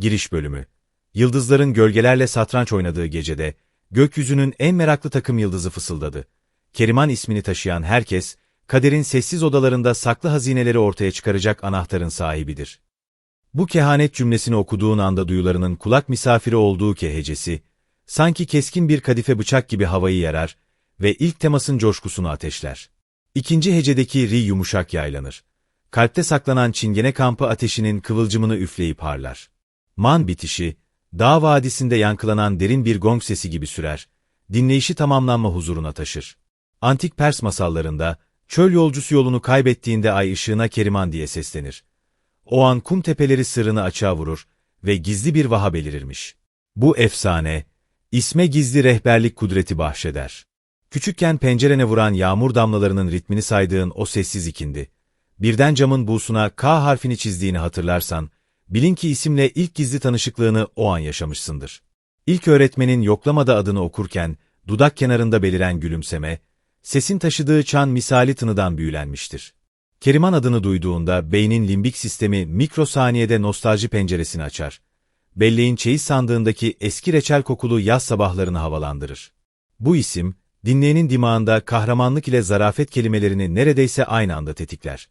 Giriş bölümü. Yıldızların gölgelerle satranç oynadığı gecede, gökyüzünün en meraklı takım yıldızı fısıldadı. Keriman ismini taşıyan herkes, kaderin sessiz odalarında saklı hazineleri ortaya çıkaracak anahtarın sahibidir. Bu kehanet cümlesini okuduğun anda duyularının kulak misafiri olduğu kehecesi, sanki keskin bir kadife bıçak gibi havayı yarar ve ilk temasın coşkusunu ateşler. İkinci hecedeki ri yumuşak yaylanır. Kalpte saklanan çingene kampı ateşinin kıvılcımını üfleyip harlar. Man bitişi, dağ vadisinde yankılanan derin bir gong sesi gibi sürer, dinleyişi tamamlanma huzuruna taşır. Antik Pers masallarında, çöl yolcusu yolunu kaybettiğinde ay ışığına Keriman diye seslenir. O an kum tepeleri sırrını açığa vurur ve gizli bir vaha belirirmiş. Bu efsane, isme gizli rehberlik kudreti bahşeder. Küçükken pencerene vuran yağmur damlalarının ritmini saydığın o sessiz ikindi. Birden camın buğsuna K harfini çizdiğini hatırlarsan, bilin ki isimle ilk gizli tanışıklığını o an yaşamışsındır. İlk öğretmenin yoklamada adını okurken, dudak kenarında beliren gülümseme, sesin taşıdığı çan misali tınıdan büyülenmiştir. Keriman adını duyduğunda beynin limbik sistemi mikrosaniyede nostalji penceresini açar. Belleğin çeyiz sandığındaki eski reçel kokulu yaz sabahlarını havalandırır. Bu isim, dinleyenin dimağında kahramanlık ile zarafet kelimelerini neredeyse aynı anda tetikler.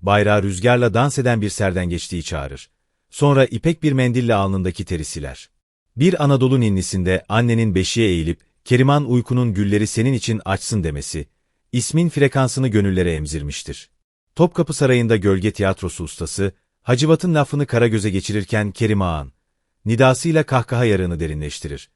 Bayrağı rüzgarla dans eden bir serden geçtiği çağırır. Sonra ipek bir mendille alnındaki teri siler. Bir Anadolu ninnisinde annenin beşiğe eğilip, Keriman uykunun gülleri senin için açsın demesi, ismin frekansını gönüllere emzirmiştir. Topkapı Sarayı'nda gölge tiyatrosu ustası, Hacivat'ın lafını kara göze geçirirken Kerim Ağan, nidasıyla kahkaha yarığını derinleştirir.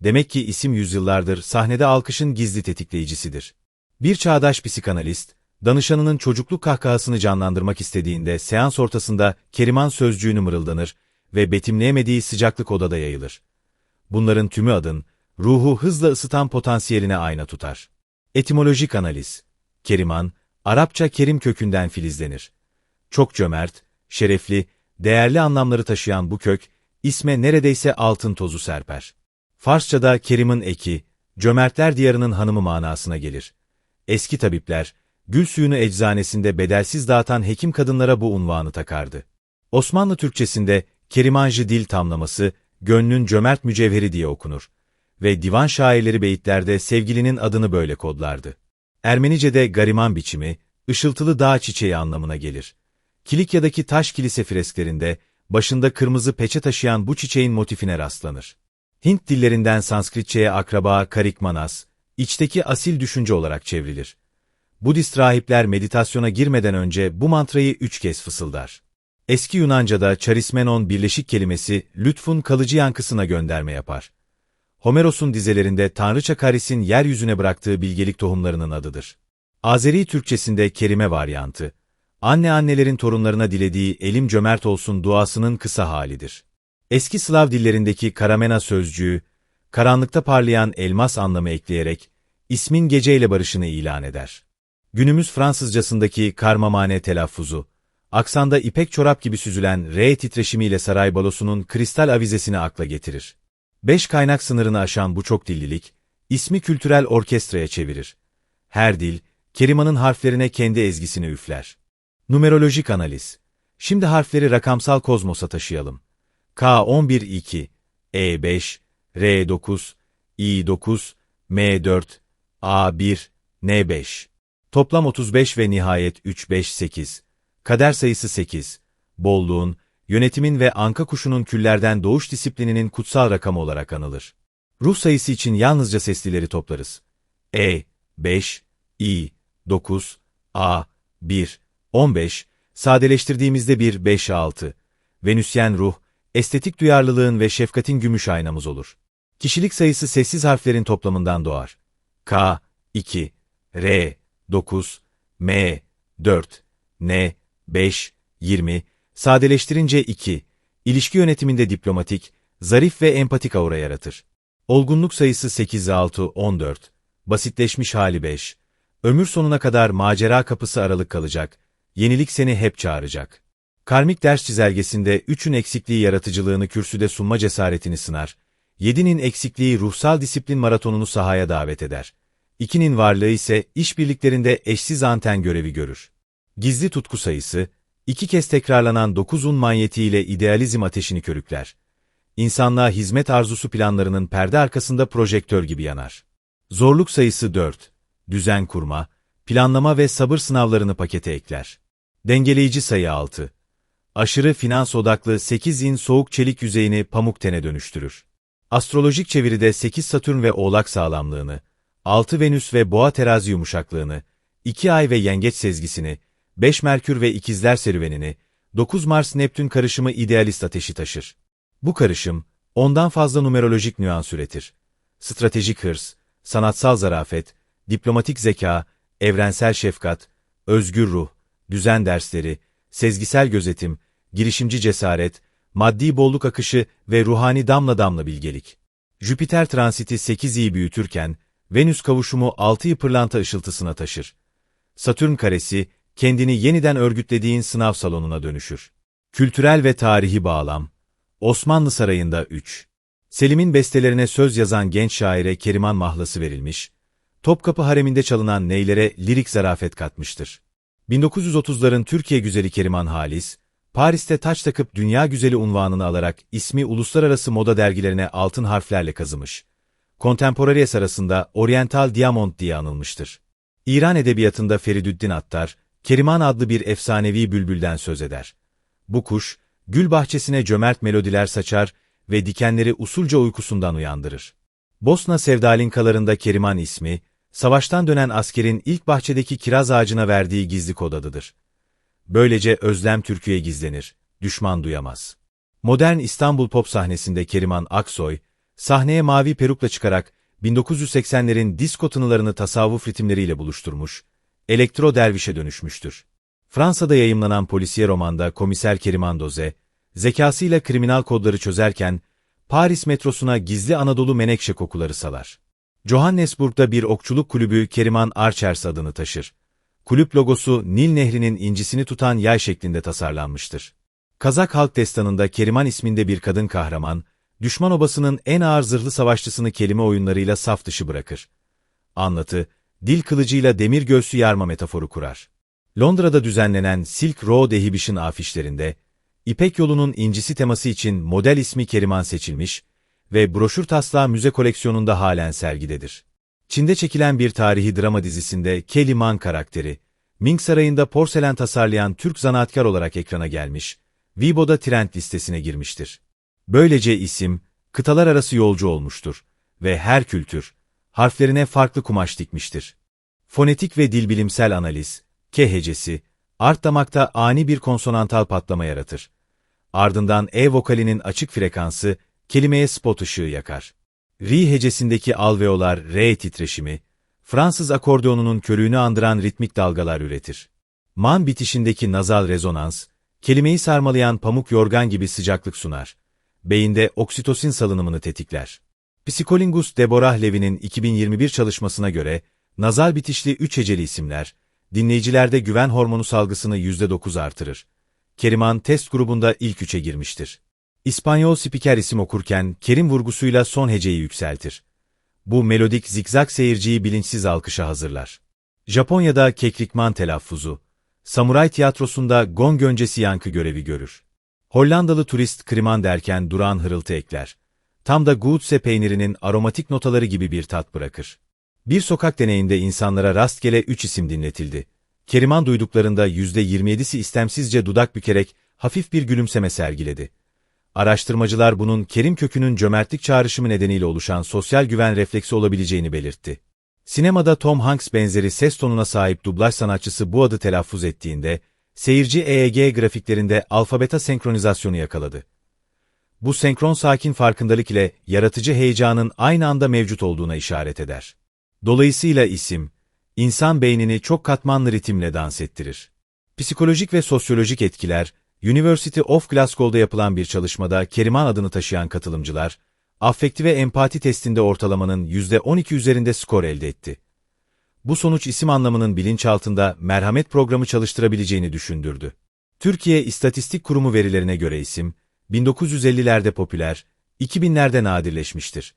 Demek ki isim yüzyıllardır sahnede alkışın gizli tetikleyicisidir. Bir çağdaş psikanalist, danışanının çocukluk kahkahasını canlandırmak istediğinde seans ortasında Keriman sözcüğünü mırıldanır ve betimleyemediği sıcaklık odada yayılır. Bunların tümü adın, ruhu hızla ısıtan potansiyeline ayna tutar. Etimolojik analiz Keriman, Arapça kerim kökünden filizlenir. Çok cömert, şerefli, değerli anlamları taşıyan bu kök, isme neredeyse altın tozu serper. Farsçada Kerim'in eki, cömertler diyarının hanımı manasına gelir. Eski tabipler, gül suyunu eczanesinde bedelsiz dağıtan hekim kadınlara bu unvanı takardı. Osmanlı Türkçesinde Kerimancı dil tamlaması, gönlün cömert mücevheri diye okunur. Ve divan şairleri beyitlerde sevgilinin adını böyle kodlardı. Ermenice'de gariman biçimi, ışıltılı dağ çiçeği anlamına gelir. Kilikya'daki taş kilise fresklerinde, başında kırmızı peçe taşıyan bu çiçeğin motifine rastlanır. Hint dillerinden Sanskritçe'ye akraba karikmanas, içteki asil düşünce olarak çevrilir. Budist rahipler meditasyona girmeden önce bu mantrayı üç kez fısıldar. Eski Yunanca'da charismenon birleşik kelimesi lütfun kalıcı yankısına gönderme yapar. Homeros'un dizelerinde Tanrıça Karis'in yeryüzüne bıraktığı bilgelik tohumlarının adıdır. Azeri Türkçesinde kerime varyantı, anne annelerin torunlarına dilediği elim cömert olsun duasının kısa halidir. Eski Slav dillerindeki karamena sözcüğü, karanlıkta parlayan elmas anlamı ekleyerek, ismin geceyle barışını ilan eder. Günümüz Fransızcasındaki karmamane telaffuzu, aksanda ipek çorap gibi süzülen R titreşimiyle saray balosunun kristal avizesini akla getirir. Beş kaynak sınırını aşan bu çok dillilik, ismi kültürel orkestraya çevirir. Her dil, Keriman'ın harflerine kendi ezgisini üfler. Numerolojik analiz. Şimdi harfleri rakamsal kozmosa taşıyalım. K11-2, E5, R9, I9, M4, A1, N5. Toplam 35 ve nihayet 3-5-8. Kader sayısı 8. Bolluğun, yönetimin ve anka kuşunun küllerden doğuş disiplininin kutsal rakamı olarak anılır. Ruh sayısı için yalnızca seslileri toplarız. E, 5, I, 9, A, 1, 15, sadeleştirdiğimizde 1, 5, 6. Venüsyen ruh, estetik duyarlılığın ve şefkatin gümüş aynamız olur. Kişilik sayısı sessiz harflerin toplamından doğar. K, 2, R, 9, M, 4, N, 5, 20, sadeleştirince 2, ilişki yönetiminde diplomatik, zarif ve empatik aura yaratır. Olgunluk sayısı 8, 6, 14, basitleşmiş hali 5, ömür sonuna kadar macera kapısı aralık kalacak, yenilik seni hep çağıracak. Karmik ders çizelgesinde 3'ün eksikliği yaratıcılığını kürsüde sunma cesaretini sınar, 7'nin eksikliği ruhsal disiplin maratonunu sahaya davet eder. 2'nin varlığı ise işbirliklerinde eşsiz anten görevi görür. Gizli tutku sayısı, İki kez tekrarlanan dokuz un manyetiğiyle idealizm ateşini körükler. İnsanlığa hizmet arzusu planlarının perde arkasında projektör gibi yanar. Zorluk sayısı 4. Düzen kurma, planlama ve sabır sınavlarını pakete ekler. Dengeleyici sayı 6. Aşırı finans odaklı 8 in soğuk çelik yüzeyini pamuk tene dönüştürür. Astrolojik çeviride 8 Satürn ve Oğlak sağlamlığını, 6 Venüs ve Boğa terazi yumuşaklığını, 2 Ay ve Yengeç sezgisini, 5 Merkür ve İkizler serüvenini, 9 Mars Neptün karışımı idealist ateşi taşır. Bu karışım, ondan fazla numerolojik nüans üretir. Stratejik hırs, sanatsal zarafet, diplomatik zeka, evrensel şefkat, özgür ruh, düzen dersleri, sezgisel gözetim, girişimci cesaret, maddi bolluk akışı ve ruhani damla damla bilgelik. Jüpiter transiti 8'i büyütürken, Venüs kavuşumu 6'yı pırlanta ışıltısına taşır. Satürn karesi, kendini yeniden örgütlediğin sınav salonuna dönüşür. Kültürel ve tarihi bağlam Osmanlı Sarayı'nda 3. Selim'in bestelerine söz yazan genç şaire Keriman Mahlası verilmiş, Topkapı hareminde çalınan neylere lirik zarafet katmıştır. 1930'ların Türkiye güzeli Keriman Halis, Paris'te taç takıp dünya güzeli unvanını alarak ismi uluslararası moda dergilerine altın harflerle kazımış. Contemporaries arasında Oriental Diamond diye anılmıştır. İran edebiyatında Feridüddin Attar, Keriman adlı bir efsanevi bülbülden söz eder. Bu kuş, gül bahçesine cömert melodiler saçar ve dikenleri usulca uykusundan uyandırır. Bosna sevdalinkalarında Keriman ismi, savaştan dönen askerin ilk bahçedeki kiraz ağacına verdiği gizli kod adıdır. Böylece özlem türküye gizlenir, düşman duyamaz. Modern İstanbul pop sahnesinde Keriman Aksoy, sahneye mavi perukla çıkarak 1980'lerin disko tınılarını tasavvuf ritimleriyle buluşturmuş, elektro dervişe dönüşmüştür. Fransa'da yayımlanan polisiye romanda komiser Keriman Doze, zekasıyla kriminal kodları çözerken, Paris metrosuna gizli Anadolu menekşe kokuları salar. Johannesburg'da bir okçuluk kulübü Keriman Archers adını taşır. Kulüp logosu Nil Nehri'nin incisini tutan yay şeklinde tasarlanmıştır. Kazak halk destanında Keriman isminde bir kadın kahraman, düşman obasının en ağır zırhlı savaşçısını kelime oyunlarıyla saf dışı bırakır. Anlatı, dil kılıcıyla demir göğsü yarma metaforu kurar. Londra'da düzenlenen Silk Road Exhibition afişlerinde, İpek yolunun incisi teması için model ismi Keriman seçilmiş ve broşür taslağı müze koleksiyonunda halen sergidedir. Çin'de çekilen bir tarihi drama dizisinde Keliman karakteri, Ming Sarayı'nda porselen tasarlayan Türk zanaatkar olarak ekrana gelmiş, Weibo'da trend listesine girmiştir. Böylece isim, kıtalar arası yolcu olmuştur ve her kültür, harflerine farklı kumaş dikmiştir. Fonetik ve dilbilimsel analiz, K hecesi, art damakta ani bir konsonantal patlama yaratır. Ardından E vokalinin açık frekansı, kelimeye spot ışığı yakar. Ri hecesindeki alveolar R titreşimi, Fransız akordeonunun körüğünü andıran ritmik dalgalar üretir. Man bitişindeki nazal rezonans, kelimeyi sarmalayan pamuk yorgan gibi sıcaklık sunar. Beyinde oksitosin salınımını tetikler. Psikolingus Deborah Levy'nin 2021 çalışmasına göre, nazal bitişli üç heceli isimler, dinleyicilerde güven hormonu salgısını %9 artırır. Keriman test grubunda ilk üçe girmiştir. İspanyol spiker isim okurken Kerim vurgusuyla son heceyi yükseltir. Bu melodik zikzak seyirciyi bilinçsiz alkışa hazırlar. Japonya'da kekrikman telaffuzu, samuray tiyatrosunda gong öncesi yankı görevi görür. Hollandalı turist kriman derken duran hırıltı ekler. Tam da Guutse peynirinin aromatik notaları gibi bir tat bırakır. Bir sokak deneyinde insanlara rastgele üç isim dinletildi. Keriman duyduklarında %27'si istemsizce dudak bükerek hafif bir gülümseme sergiledi. Araştırmacılar bunun Kerim kökünün cömertlik çağrışımı nedeniyle oluşan sosyal güven refleksi olabileceğini belirtti. Sinemada Tom Hanks benzeri ses tonuna sahip dublaj sanatçısı bu adı telaffuz ettiğinde, seyirci EEG grafiklerinde alfabeta senkronizasyonu yakaladı. Bu senkron sakin farkındalık ile yaratıcı heyecanın aynı anda mevcut olduğuna işaret eder. Dolayısıyla isim, insan beynini çok katmanlı ritimle dans ettirir. Psikolojik ve sosyolojik etkiler, University of Glasgow'da yapılan bir çalışmada Keriman adını taşıyan katılımcılar, affekti ve empati testinde ortalamanın %12 üzerinde skor elde etti. Bu sonuç isim anlamının bilinçaltında merhamet programı çalıştırabileceğini düşündürdü. Türkiye İstatistik Kurumu verilerine göre isim, 1950'lerde popüler, 2000'lerde nadirleşmiştir.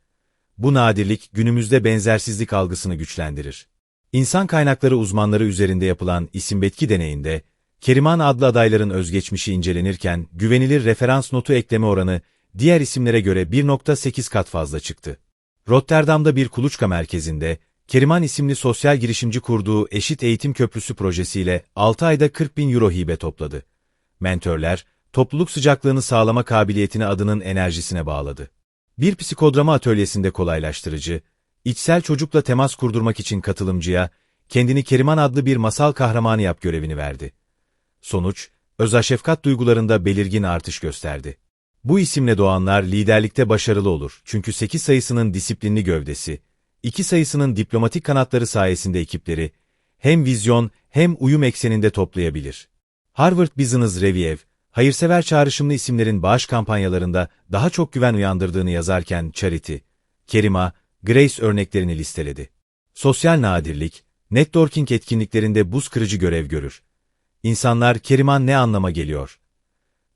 Bu nadirlik günümüzde benzersizlik algısını güçlendirir. İnsan kaynakları uzmanları üzerinde yapılan isim-betki deneyinde, Keriman adlı adayların özgeçmişi incelenirken güvenilir referans notu ekleme oranı diğer isimlere göre 1.8 kat fazla çıktı. Rotterdam'da bir kuluçka merkezinde Keriman isimli sosyal girişimci kurduğu Eşit Eğitim Köprüsü projesiyle 6 ayda 40 bin euro hibe topladı. Mentörler, topluluk sıcaklığını sağlama kabiliyetini adının enerjisine bağladı. Bir psikodrama atölyesinde kolaylaştırıcı, içsel çocukla temas kurdurmak için katılımcıya, kendini Keriman adlı bir masal kahramanı yap görevini verdi. Sonuç, özel şefkat duygularında belirgin artış gösterdi. Bu isimle doğanlar liderlikte başarılı olur çünkü 8 sayısının disiplinli gövdesi, 2 sayısının diplomatik kanatları sayesinde ekipleri, hem vizyon hem uyum ekseninde toplayabilir. Harvard Business Review, hayırsever çağrışımlı isimlerin bağış kampanyalarında daha çok güven uyandırdığını yazarken Charity, Kerima, Grace örneklerini listeledi. Sosyal nadirlik, networking etkinliklerinde buz kırıcı görev görür. İnsanlar Keriman ne anlama geliyor?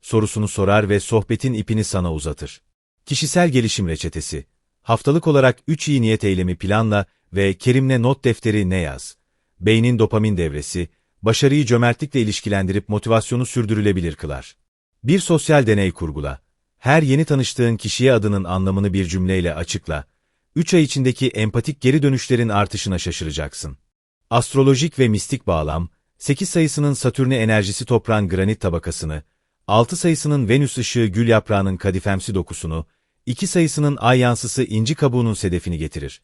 Sorusunu sorar ve sohbetin ipini sana uzatır. Kişisel gelişim reçetesi. Haftalık olarak 3 iyi niyet eylemi planla ve Kerim'le not defteri ne yaz? Beynin dopamin devresi, başarıyı cömertlikle ilişkilendirip motivasyonu sürdürülebilir kılar. Bir sosyal deney kurgula. Her yeni tanıştığın kişiye adının anlamını bir cümleyle açıkla. 3 ay içindeki empatik geri dönüşlerin artışına şaşıracaksın. Astrolojik ve mistik bağlam, 8 sayısının Satürn'e enerjisi topran granit tabakasını, 6 sayısının Venüs ışığı gül yaprağının kadifemsi dokusunu, 2 sayısının ay yansısı inci kabuğunun sedefini getirir.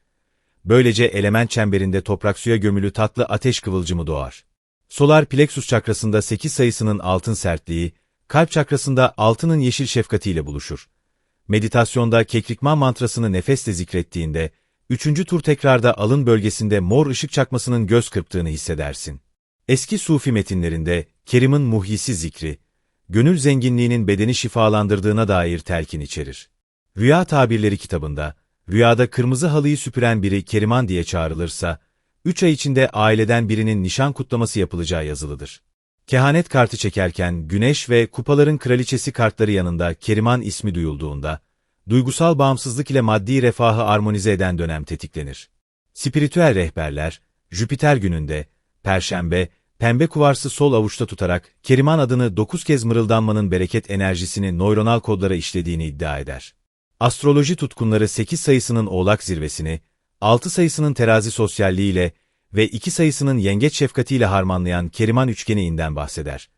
Böylece element çemberinde toprak suya gömülü tatlı ateş kıvılcımı doğar. Solar plexus çakrasında 8 sayısının altın sertliği, kalp çakrasında altının yeşil şefkatiyle buluşur. Meditasyonda kekrikman mantrasını nefesle zikrettiğinde, üçüncü tur tekrarda alın bölgesinde mor ışık çakmasının göz kırptığını hissedersin. Eski Sufi metinlerinde Kerim'in muhyisi zikri, gönül zenginliğinin bedeni şifalandırdığına dair telkin içerir. Rüya tabirleri kitabında, rüyada kırmızı halıyı süpüren biri Keriman diye çağrılırsa, üç ay içinde aileden birinin nişan kutlaması yapılacağı yazılıdır. Kehanet kartı çekerken Güneş ve Kupaların Kraliçesi kartları yanında Keriman ismi duyulduğunda, duygusal bağımsızlık ile maddi refahı armonize eden dönem tetiklenir. Spiritüel rehberler, Jüpiter gününde, Perşembe, pembe kuvarsı sol avuçta tutarak Keriman adını dokuz kez mırıldanmanın bereket enerjisini nöronal kodlara işlediğini iddia eder. Astroloji tutkunları 8 sayısının oğlak zirvesini, 6 sayısının terazi sosyalliğiyle ve 2 sayısının yengeç şefkatiyle harmanlayan Keriman üçgeninden bahseder.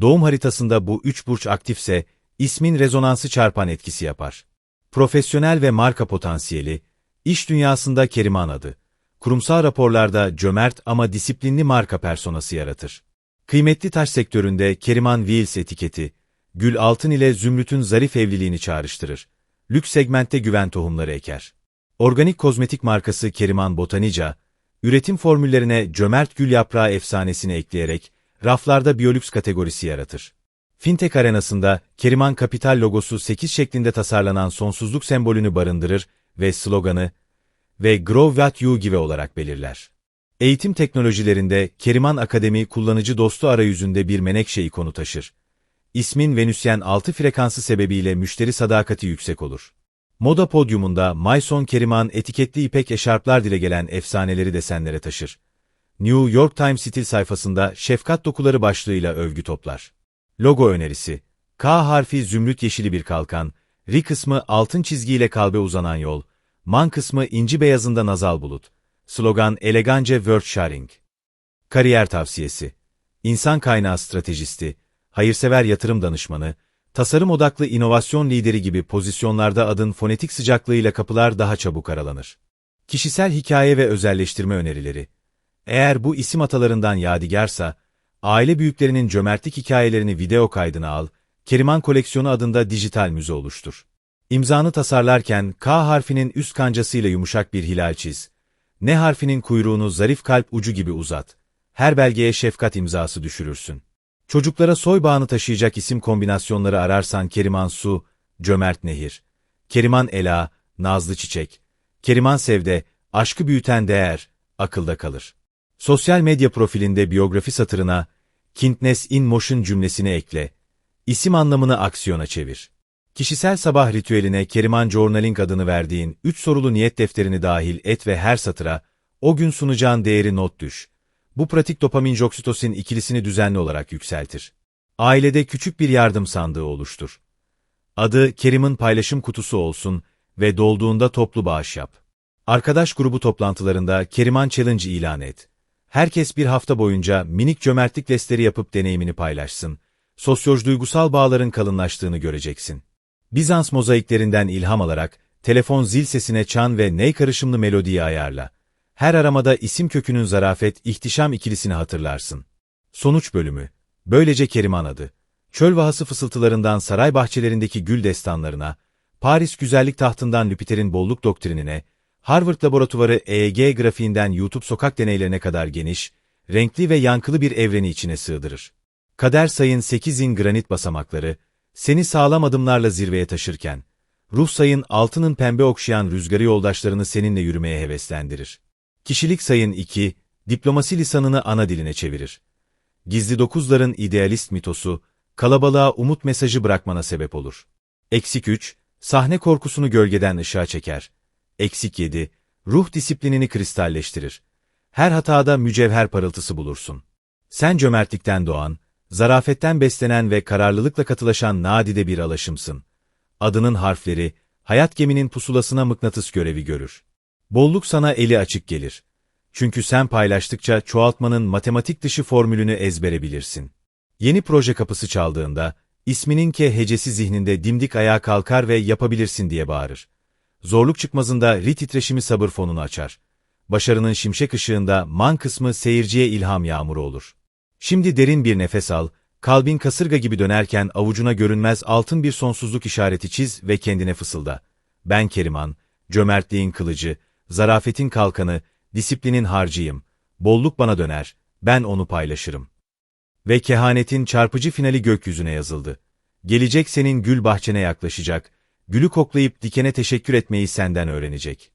Doğum haritasında bu üç burç aktifse, ismin rezonansı çarpan etkisi yapar. Profesyonel ve marka potansiyeli, iş dünyasında Keriman adı kurumsal raporlarda cömert ama disiplinli marka personası yaratır. Kıymetli taş sektöründe Keriman Wheels etiketi, gül altın ile zümrütün zarif evliliğini çağrıştırır. Lüks segmentte güven tohumları eker. Organik kozmetik markası Keriman Botanica, üretim formüllerine cömert gül yaprağı efsanesini ekleyerek raflarda biyolüks kategorisi yaratır. Fintech arenasında Keriman Kapital logosu 8 şeklinde tasarlanan sonsuzluk sembolünü barındırır ve sloganı ve Grow What You Give olarak belirler. Eğitim teknolojilerinde Keriman Akademi kullanıcı dostu arayüzünde bir menekşe ikonu taşır. İsmin Venüsyen 6 frekansı sebebiyle müşteri sadakati yüksek olur. Moda podyumunda Mayson Keriman etiketli ipek eşarplar dile gelen efsaneleri desenlere taşır. New York Times stil sayfasında şefkat dokuları başlığıyla övgü toplar. Logo önerisi K harfi zümrüt yeşili bir kalkan, R kısmı altın çizgiyle kalbe uzanan yol, Man kısmı inci beyazında nazal bulut. Slogan elegance word sharing. Kariyer tavsiyesi. İnsan kaynağı stratejisti, hayırsever yatırım danışmanı, tasarım odaklı inovasyon lideri gibi pozisyonlarda adın fonetik sıcaklığıyla kapılar daha çabuk aralanır. Kişisel hikaye ve özelleştirme önerileri. Eğer bu isim atalarından yadigarsa, aile büyüklerinin cömertlik hikayelerini video kaydına al, Keriman Koleksiyonu adında dijital müze oluştur. İmzanı tasarlarken K harfinin üst kancasıyla yumuşak bir hilal çiz. N harfinin kuyruğunu zarif kalp ucu gibi uzat. Her belgeye şefkat imzası düşürürsün. Çocuklara soy bağını taşıyacak isim kombinasyonları ararsan Keriman Su, Cömert Nehir, Keriman Ela, Nazlı Çiçek, Keriman Sevde, aşkı büyüten değer, akılda kalır. Sosyal medya profilinde biyografi satırına, Kintness in motion cümlesini ekle, isim anlamını aksiyona çevir. Kişisel sabah ritüeline Keriman Journaling adını verdiğin 3 sorulu niyet defterini dahil et ve her satıra, o gün sunacağın değeri not düş. Bu pratik dopamin oksitosin ikilisini düzenli olarak yükseltir. Ailede küçük bir yardım sandığı oluştur. Adı Kerim'in paylaşım kutusu olsun ve dolduğunda toplu bağış yap. Arkadaş grubu toplantılarında Keriman Challenge ilan et. Herkes bir hafta boyunca minik cömertlik listleri yapıp deneyimini paylaşsın. Sosyoj duygusal bağların kalınlaştığını göreceksin. Bizans mozaiklerinden ilham alarak, telefon zil sesine çan ve ney karışımlı melodiyi ayarla. Her aramada isim kökünün zarafet, ihtişam ikilisini hatırlarsın. Sonuç bölümü. Böylece Keriman adı. Çöl vahası fısıltılarından saray bahçelerindeki gül destanlarına, Paris güzellik tahtından Lüpiter'in bolluk doktrinine, Harvard laboratuvarı EEG grafiğinden YouTube sokak deneylerine kadar geniş, renkli ve yankılı bir evreni içine sığdırır. Kader sayın 8'in granit basamakları, seni sağlam adımlarla zirveye taşırken, ruh sayın altının pembe okşayan rüzgarı yoldaşlarını seninle yürümeye heveslendirir. Kişilik sayın 2, diplomasi lisanını ana diline çevirir. Gizli dokuzların idealist mitosu, kalabalığa umut mesajı bırakmana sebep olur. Eksik 3, sahne korkusunu gölgeden ışığa çeker. Eksik 7, ruh disiplinini kristalleştirir. Her hatada mücevher parıltısı bulursun. Sen cömertlikten doğan, zarafetten beslenen ve kararlılıkla katılaşan nadide bir alaşımsın. Adının harfleri, hayat geminin pusulasına mıknatıs görevi görür. Bolluk sana eli açık gelir. Çünkü sen paylaştıkça çoğaltmanın matematik dışı formülünü ezbere bilirsin. Yeni proje kapısı çaldığında, isminin ke hecesi zihninde dimdik ayağa kalkar ve yapabilirsin diye bağırır. Zorluk çıkmazında ri titreşimi sabır fonunu açar. Başarının şimşek ışığında man kısmı seyirciye ilham yağmuru olur. Şimdi derin bir nefes al, kalbin kasırga gibi dönerken avucuna görünmez altın bir sonsuzluk işareti çiz ve kendine fısılda. Ben Keriman, cömertliğin kılıcı, zarafetin kalkanı, disiplinin harcıyım. Bolluk bana döner, ben onu paylaşırım. Ve kehanetin çarpıcı finali gökyüzüne yazıldı. Gelecek senin gül bahçene yaklaşacak, gülü koklayıp dikene teşekkür etmeyi senden öğrenecek.